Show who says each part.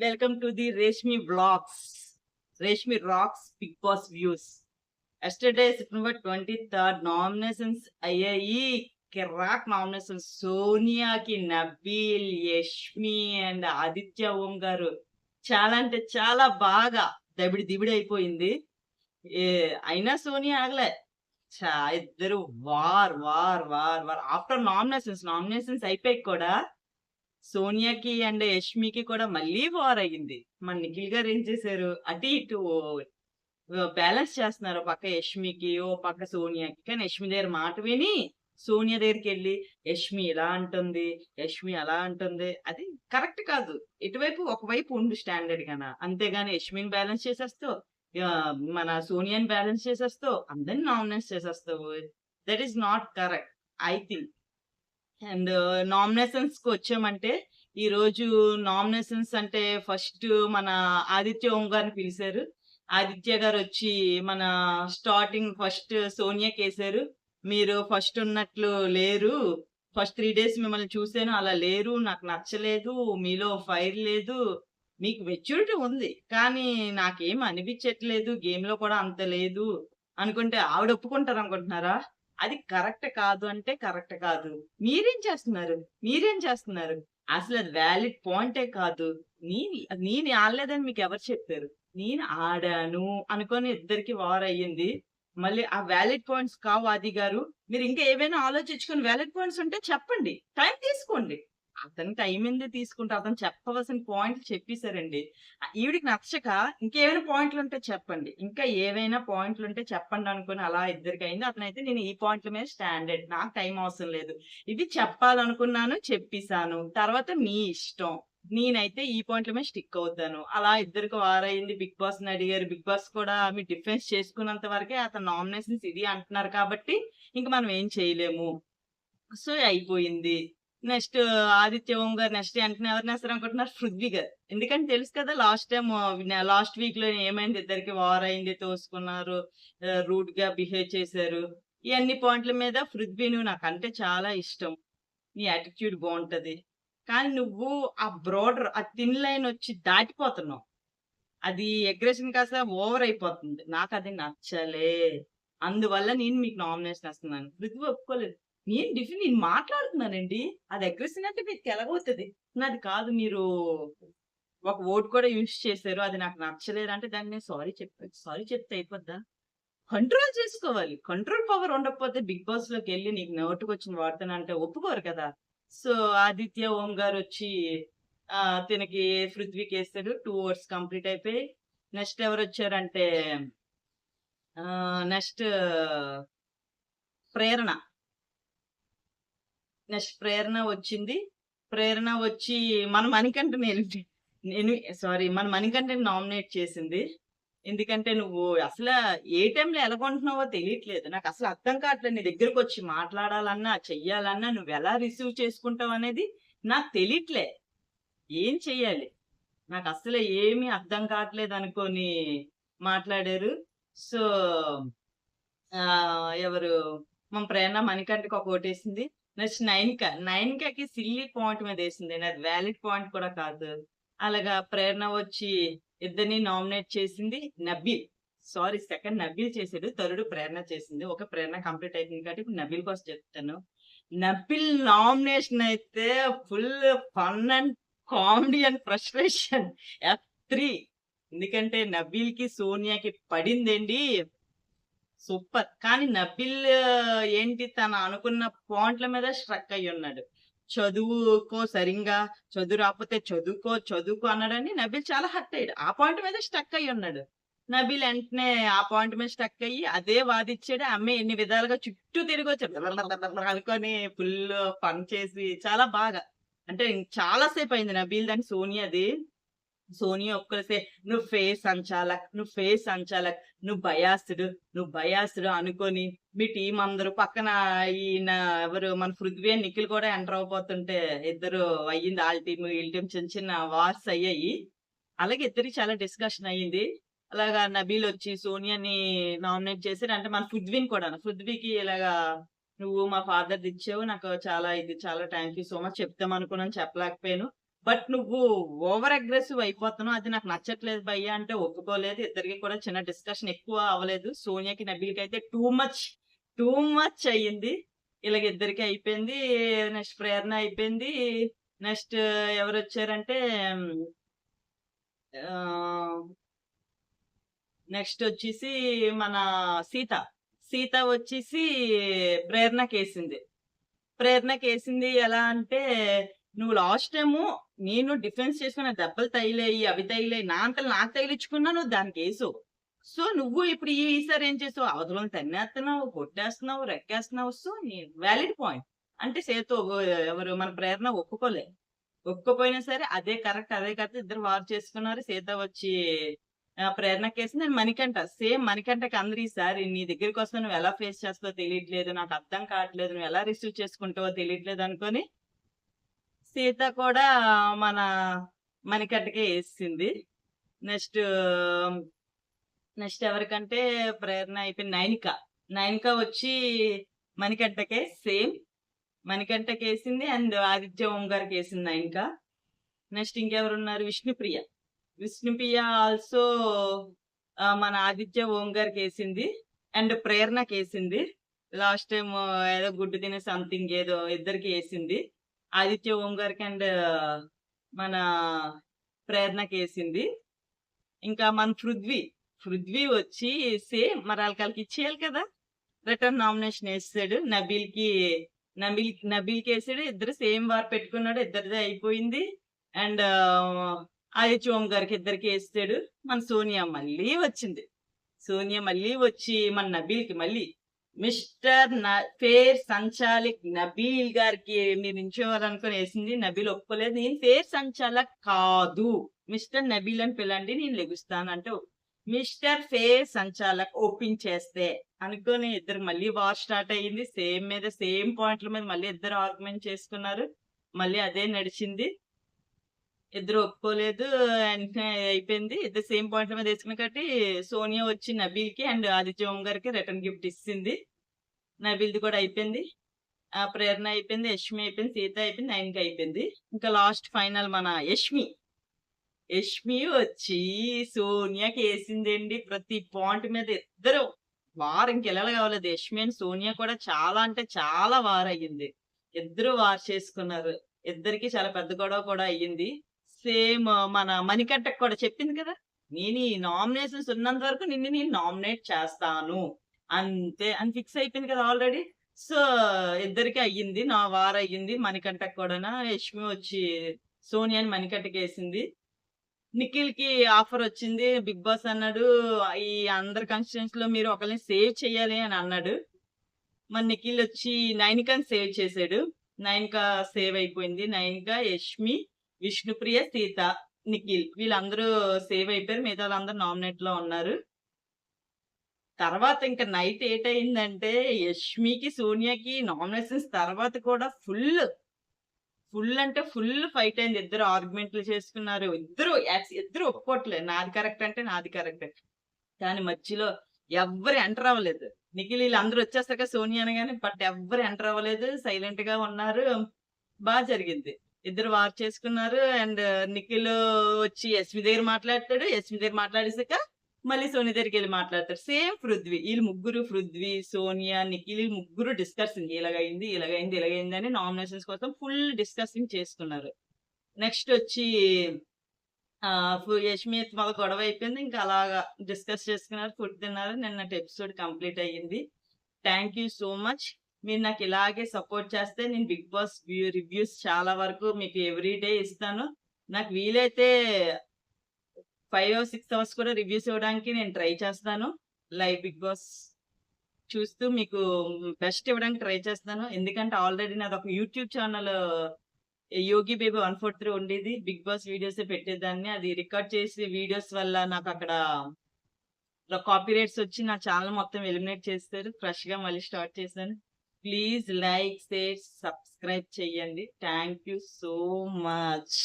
Speaker 1: Welcome to the Reshmi blogs Reshmi rocks big boss views yesterday September twenty third nominations అయ్యాయి కిరాక్ nomination సోనియాకి Nabeel Yashmi and Aditya Om గారు చాలా అంటే చాలా బాగా దబిడి దిబిడి అయిపోయింది. ఏ అయినా సోనియా ఆగలే. చా ఇద్దరు war war war war. After nominations nominations అయిపోయి కూడా సోనియాకి అండ్ యష్మికి కూడా మళ్ళీ వార్ అయ్యింది. మన నిఖిల్ గారు ఏం చేశారు? అటు ఇటు బ్యాలెన్స్ చేస్తున్నారు. ఓ పక్క యష్మికి ఓ పక్క సోనియాకి. కానీ యష్మి దగ్గర మాట విని సోనియా దగ్గరికి వెళ్ళి యష్మి ఇలా అంటుంది యష్మి అలా అంటుంది. అది కరెక్ట్ కాదు. ఇటువైపు ఒకవైపు ఉండు స్టాండర్డ్ గానా? అంతేగాని యష్మిని బ్యాలెన్స్ చేసేస్తావు మన సోనియాని బ్యాలెన్స్ చేసేస్తావు అందరిని nominate చేసేస్తావు. That is not correct I think and నామినేషన్స్కి వచ్చామంటే ఈ రోజు నామినేషన్స్ అంటే ఫస్ట్ మన ఆదిత్య ఓం గారిని పిలిచారు. ఆదిత్య గారు వచ్చి మన స్టార్టింగ్ ఫస్ట్ సోనియాకి వేసారు మీరు ఫస్ట్ ఉన్నట్లు లేరు. ఫస్ట్ త్రీ డేస్ మిమ్మల్ని చూసాను అలా లేరు. నాకు నచ్చలేదు. మీలో ఫైర్ లేదు. మీకు మెచ్యూరిటీ ఉంది. కానీ నాకేం అనిపించట్లేదు. గేమ్లో కూడా అంత లేదు. అనుకుంటే ఆవిడ ఒప్పుకుంటారు అనుకుంటున్నారా? అది కరెక్ట్ కాదు అంటే కరెక్ట్ కాదు. మీరేం చేస్తున్నారు? మీరేం చేస్తున్నారు? అసలు అది వ్యాలిడ్ పాయింటే కాదు. నేను నేను ఆడలేదని మీకు ఎవరు చెప్పారు? నేను ఆడాను అనుకొని ఇద్దరికి వార్ అయ్యింది. మళ్ళీ ఆ వ్యాలిడ్ పాయింట్స్ కావు ఆది గారు. మీరు ఇంకా ఏవైనా ఆలోచించుకొని వ్యాలిడ్ పాయింట్స్ ఉంటే చెప్పండి. టైం తీసుకోండి. అతని టైం ఎందుకు తీసుకుంటే అతను చెప్పవలసిన పాయింట్లు చెప్పేశారండి. ఈవిడికి నచ్చక ఇంకేమైనా పాయింట్లు ఉంటే చెప్పండి. ఇంకా ఏవైనా పాయింట్లు ఉంటే చెప్పండి అనుకుని అలా ఇద్దరికి అయింది అతనైతే నేను ఈ పాయింట్ల మీద స్టాండర్డ్ నాకు టైం అవసరం లేదు. ఇది చెప్పాలనుకున్నాను చెప్పేశాను. తర్వాత మీ ఇష్టం. నేనైతే ఈ పాయింట్ల మీద స్టిక్ అవుతాను. అలా ఇద్దరికి వారైంది. బిగ్ బాస్ని అడిగారు. బిగ్ బాస్ కూడా మీ డిఫెన్స్ చేసుకున్నంత వరకే అతను నామినేషన్స్ ఇది అంటున్నారు కాబట్టి ఇంక మనం ఏం చేయలేము. సో అయిపోయింది. నెక్స్ట్ ఆదిత్య ఓం గారు నెక్స్ట్ వెంటనే ఎవరిని వేస్తారు అనుకుంటున్నారు? పృథ్వీ గారు ఎందుకంటే తెలుసు కదా లాస్ట్ టైం లాస్ట్ వీక్లో ఏమైంది? ఇద్దరికి వార్ అయింది తోసుకున్నారు రూట్గా బిహేవ్ చేశారు. ఇవన్నీ పాయింట్ల మీద పృథ్వీ నువ్వు నాకంటే చాలా ఇష్టం. నీ యాటిట్యూడ్ బాగుంటది. కానీ నువ్వు ఆ బ్రోడర్ ఆ థిన్ లైన్ వచ్చి దాటిపోతున్నావు. అది అగ్రెషన్ కాస్త ఓవర్ అయిపోతుంది. నాకు అది నచ్చలే. అందువల్ల నేను మీకు నామినేషన్ వేస్తున్నాను. పృథ్వీ ఒప్పుకోలేదు. నేను డిఫరెంట్ నేను మాట్లాడుతున్నానండి? అది అగ్రెషన్ అంటే మీకు తెలగవుతుంది. నాది కాదు మీరు ఒక ఓట్ కూడా యూజ్ చేశారు అది నాకు నచ్చలేదు అంటే దాన్ని నేను సారీ చెప్పాను సారీ చెప్తే అయిపోద్దా? కంట్రోల్ చేసుకోవాలి. కంట్రోల్ పవర్ ఉండకపోతే బిగ్ బాస్లోకి వెళ్ళి నీకు నోటుకు వచ్చిన వాడుతాను అంటే ఒప్పుకోరు కదా? సో ఆదిత్య ఓం గారు వచ్చి తినకి పృథ్వీకి వేస్తాడు టూ అవర్స్ కంప్లీట్ అయిపోయి నెక్స్ట్ ఎవరు వచ్చారంటే నెక్స్ట్ ప్రేరణ. నెక్స్ట్ ప్రేరణ వచ్చింది. ప్రేరణ వచ్చి మన మణికంఠ నేను నేను సారీ మన మణికంఠ నామినేట్ చేసింది. ఎందుకంటే నువ్వు అసలు ఏ టైంలో ఎలా కొంటున్నావో తెలియట్లేదు. నాకు అసలు అర్థం కావట్లేదు. నీ దగ్గరకు వచ్చి మాట్లాడాలన్నా చెయ్యాలన్నా నువ్వు ఎలా రిసీవ్ చేసుకుంటావు అనేది నాకు తెలియట్లే. ఏం చెయ్యాలి? నాకు అసలు ఏమీ అర్థం కావట్లేదు అనుకొని మాట్లాడారు. సో ఎవరు? మన ప్రేరణ మణికంఠకి ఒక ఓటేసింది. నెక్స్ట్ నైన్క నైన్కకి సిల్లీ పాయింట్ మీద వేసింది అది వ్యాలిడ్ పాయింట్ కూడా కాదు. అలాగా ప్రేరణ వచ్చి ఇద్దరిని నామినేట్ చేసింది నబీల్. సారీ సెకండ్ నబీల్ చేసాడు థర్డ్ ప్రేరణ చేసింది. ఒక ప్రేరణ కంప్లీట్ అయిపోయింది కాబట్టి ఇప్పుడు నబీల్ కోసం చెప్తాను. నబిల్ నామినేషన్ అయితే full fun and comedy and frustration. F three. ఎందుకంటే నబీల్కి సోనియాకి పడిందండి. సూపర్. కానీ నబిల్ ఏంటి తను అనుకున్న పాయింట్ల మీద స్ట్రక్ అయి ఉన్నాడు. చదువుకో సరిగా చదువు రాకపోతే చదువుకో చదువుకో అన్నాడని నబిల్ చాలా హర్ట్ అయ్యాడు. ఆ పాయింట్ మీద స్టక్ అయి ఉన్నాడు. నబిల్ వెంటనే ఆ పాయింట్ మీద స్టక్ అయ్యి అదే వాదిచ్చాడు. అమ్మాయి ఎన్ని విధాలుగా చుట్టూ తిరిగి వచ్చాడు. అనుకొని ఫుల్ పని చేసి చాలా బాగా. అంటే చాలా సేపు అయింది నబీల్ దాని సోనియాది. సోనియా ఒక్కరిసే నువ్వు ఫేస్ అంచాలక్ నువ్వు ఫేస్ అంచాలక్ నువ్వు భయాస్తుడు నువ్వు బయాసుడు అనుకొని మీ టీం అందరూ పక్కన ఈయన ఎవరు మన పృథ్వీ నిఖిల్ కూడా ఎంటర్ అవబోతుంటే ఇద్దరు అయ్యింది వాళ్ళ టీం వీళ్ళ టీం చిన్న చిన్న వార్స్ అయ్యాయి. అలాగే ఇద్దరికి చాలా డిస్కషన్ అయ్యింది. అలాగా నబీల్ వచ్చి సోనియాని నామినేట్ చేశారు. అంటే మన పృథ్వీని కూడా పృథ్వీకి ఇలాగా నువ్వు మా ఫాదర్ ఇచ్చావు నాకు చాలా ఇది చాలా థ్యాంక్ యూ సో మచ్ చెప్తాం అనుకున్నాను చెప్పలేకపోయాను. బట్ నువ్వు ఓవర్ అగ్రెసివ్ అయిపోతున్నావు. అది నాకు నచ్చట్లేదు భయ్య అంటే ఒప్పుకోలేదు. ఇద్దరికి కూడా చిన్న డిస్కషన్ ఎక్కువ అవ్వలేదు. సోనియాకి నబీల్కి అయితే టూ మచ్ టూ మచ్ అయ్యింది. ఇలాగ ఇద్దరికి అయిపోయింది. నెక్స్ట్ ప్రేరణ అయిపోయింది. నెక్స్ట్ ఎవరు వచ్చారంటే నెక్స్ట్ వచ్చేసి మన సీత. సీత వచ్చేసి ప్రేరణకి వేసింది ప్రేరణకి వేసింది ఎలా అంటే నువ్వు లాస్ట్ టైము నేను డిఫెన్స్ చేసుకున్న దెబ్బలు తగిలేయి అవి తగిలేయి నా అంతలు నాకు తగిలించుకున్నా నువ్వు దానికి వేసు సో నువ్వు ఇప్పుడు ఈ ఈసారి ఏం చేసావు? అవతలను తన్నేస్తున్నావు కొట్టేస్తున్నావు రెక్కేస్తున్నావు. సో వ్యాలిడ్ పాయింట్ అంటే సేతు ఎవరు మన ప్రేరణ ఒప్పుకోలే. ఒప్పుకోపోయినా సరే అదే కరెక్ట్ అదే కరెక్ట్ ఇద్దరు వారు చేసుకున్నారు. సీత వచ్చి ప్రేరణ కేసు నేను మణికంట సేమ్ మణికంటకి అందరు ఈసారి నీ దగ్గరికి వస్తే నువ్వు ఎలా ఫేస్ చేస్తావో తెలియట్లేదు నాకు అర్థం కావట్లేదు నువ్వు ఎలా రిసీవ్ చేసుకుంటావో తెలియట్లేదు అనుకొని సీత కూడా మన మణికట్టుకే వేసింది. నెక్స్ట్ నెక్స్ట్ ఎవరికంటే ప్రేరణ అయిపోయింది నైనిక. నైనిక వచ్చి మణికంటకే సేమ్. మణికంటకి వేసింది అండ్ ఆదిత్య ఓం గారికి వేసింది నైనిక. నెక్స్ట్ ఇంకెవరు ఉన్నారు విష్ణుప్రియ. విష్ణుప్రియ ఆల్సో మన ఆదిత్య ఓం గారికి వేసింది అండ్ ప్రేరణకి వేసింది. లాస్ట్ టైం ఏదో గుడ్డు తినే సంథింగ్ ఏదో ఇద్దరికి వేసింది. ఆదిత్య ఓం గారికి అండ్ మన ప్రేరణకి వేసింది ఇంకా మన పృథ్వీ పృథ్వీ వచ్చి సేమ్ మరి వాళ్ళకి ఇచ్చేయాలి కదా. రిటర్న్ నామినేషన్ వేసాడు నబీల్కి నబీల్ నబీల్కి వేసాడు ఇద్దరు సేమ్ వారు పెట్టుకున్నాడు ఇద్దరిదే అయిపోయింది. అండ్ ఆదిత్య ఓం గారికి ఇద్దరికి వేసాడు మన సోనియా మళ్ళీ వచ్చింది. సోనియా మళ్ళీ వచ్చి మన నబీల్కి మళ్ళీ మిస్టర్ ఫేర్ సంచాలిక్ నబీల్ గారికి మీరు నించోవాలనుకుని వేసింది. నబీల్ ఒప్పుకోలేదు. నేను ఫేర్ సంచాలక్ కాదు. మిస్టర్ నబీల్ అని పిల్లండి నేను లెగుస్తాను అంటూ మిస్టర్ ఫేర్ సంచాలక్ ఓపెన్ చేస్తే అనుకుని ఇద్దరు మళ్ళీ వార్ స్టార్ట్ అయ్యింది. సేమ్ మీద సేమ్ పాయింట్ల మీద మళ్ళీ ఇద్దరు ఆర్గ్యుమెంట్ చేసుకున్నారు. మళ్ళీ అదే నడిచింది. ఇద్దరు ఒప్పుకోలేదు వెంటనే అయిపోయింది. ఇద్దరు సేమ్ పాయింట్ల మీద వేసుకున్న కాబట్టి సోనియా వచ్చి నబీల్కి అండ్ ఆదిత్య ఓం గారికి రిటర్న్ గిఫ్ట్ ఇచ్చింది. నబీల్ది కూడా అయిపోయింది. ఆ ప్రేరణ అయిపోయింది. యష్మి అయిపోయింది. సీత అయిపోయింది. నైన్కి అయిపోయింది. ఇంకా లాస్ట్ ఫైనల్ మన యష్మి. యష్మి వచ్చి సోనియాకి వేసిందండి ప్రతి పాయింట్ మీద ఇద్దరు. వారు ఇంకెళ్ళలు కావలేదు. యష్మి అండ్ సోనియా కూడా చాలా అంటే చాలా వారు అయ్యింది. ఇద్దరు వారు చేసుకున్నారు. ఇద్దరికి చాలా పెద్ద గొడవ కూడా అయ్యింది. సేమ్ మన మణికట్టకు కూడా చెప్పింది కదా? నేను ఈ నామినేషన్స్ ఉన్నంత వరకు నిన్ను నేను నామినేట్ చేస్తాను. అంతే అని ఫిక్స్ అయిపోయింది కదా ఆల్రెడీ. సో ఇద్దరికి అయ్యింది నా వారు అయ్యింది మణికంటకు కూడా యష్మి వచ్చి సోనియాని మణికంటకి వేసింది. నిఖిల్కి ఆఫర్ వచ్చింది బిగ్ బాస్ అన్నాడు ఈ అందరి కాన్స్టిట్యూన్స్లో మీరు ఒకరిని సేవ్ చేయాలి అని అన్నాడు. మరి నిఖిల్ వచ్చి నైనికాని సేవ్ చేశాడు. నైనిక సేవ్ అయిపోయింది. నైనిక యష్మి విష్ణుప్రియ సీత నిఖిల్ వీళ్ళందరూ సేవ్ అయిపోయారు. మిగతా వాళ్ళందరూ నామినేట్లో ఉన్నారు. తర్వాత ఇంకా నైట్ ఏటయిందంటే యష్మికి సోనియాకి నామినేషన్స్ తర్వాత కూడా ఫుల్ ఫుల్ అంటే ఫుల్ ఫైట్ అయింది. ఇద్దరు ఆర్గ్యుమెంట్లు చేసుకున్నారు. ఇద్దరు ఇద్దరు ఒప్పుకోవట్లేదు నాది కరెక్ట్ అంటే నాది కరెక్ట్ దాని మధ్యలో ఎవ్వరు ఎంటర్ అవ్వలేదు. నిఖిల్ వీళ్ళు అందరూ వచ్చేస్తారు కదా సోనియా అనగానే బట్ ఎవ్వరు ఎంటర్ అవ్వలేదు. సైలెంట్గా ఉన్నారు. బాగా జరిగింది. ఇద్దరు వార్ చేసుకున్నారు. అండ్ నిఖిల్ వచ్చి ఎస్మి దగ్గర మాట్లాడతాడు. ఎస్మి దగ్గర మాట్లాడేసాక మళ్ళీ సోని దగ్గరికి వెళ్ళి మాట్లాడతారు. సేమ్ పృథ్వీ వీళ్ళు ముగ్గురు పృథ్వీ సోనియా నిఖిల్ వీళ్ళు ముగ్గురు డిస్కసింగ్ ఇలాగైంది ఇలాగైంది ఇలాగైంది అని నామినేషన్స్ కోసం ఫుల్ డిస్కసింగ్ చేసుకున్నారు. నెక్స్ట్ వచ్చి ఆ మాకు యష్మి గొడవ అయిపోయింది. ఇంకా అలాగా డిస్కస్ చేసుకున్నారు ఫుడ్ తిన్నారు. నిన్నటి ఎపిసోడ్ కంప్లీట్ అయ్యింది. థ్యాంక్ యూ సో మచ్ మీరు నాకు ఇలాగే సపోర్ట్ చేస్తే నేను బిగ్ బాస్ రివ్యూస్ చాలా వరకు మీకు ఎవ్రీ డే ఇస్తాను. నాకు వీలైతే ఫైవ్ సిక్స్ అవర్స్ కూడా రివ్యూస్ ఇవ్వడానికి నేను ట్రై చేస్తాను. లైవ్ బిగ్ బాస్ చూస్తూ మీకు బెస్ట్ ఇవ్వడానికి ట్రై చేస్తాను. ఎందుకంటే ఆల్రెడీ నాది ఒక YouTube channel Yogi baby one four three ఉండేది. బిగ్ బాస్ వీడియోస్ పెట్టేదాన్ని. అది రికార్డ్ చేసి వీడియోస్ వల్ల నాకు అక్కడ కాపీ రైట్స్ వచ్చి నా ఛానల్ మొత్తం ఎలిమినేట్ చేస్తారు. ఫ్రెష్గా మళ్ళీ స్టార్ట్ చేశాను ప్లీజ్ లైక్ షేర్ సబ్స్క్రైబ్ చేయండి. Thank you so much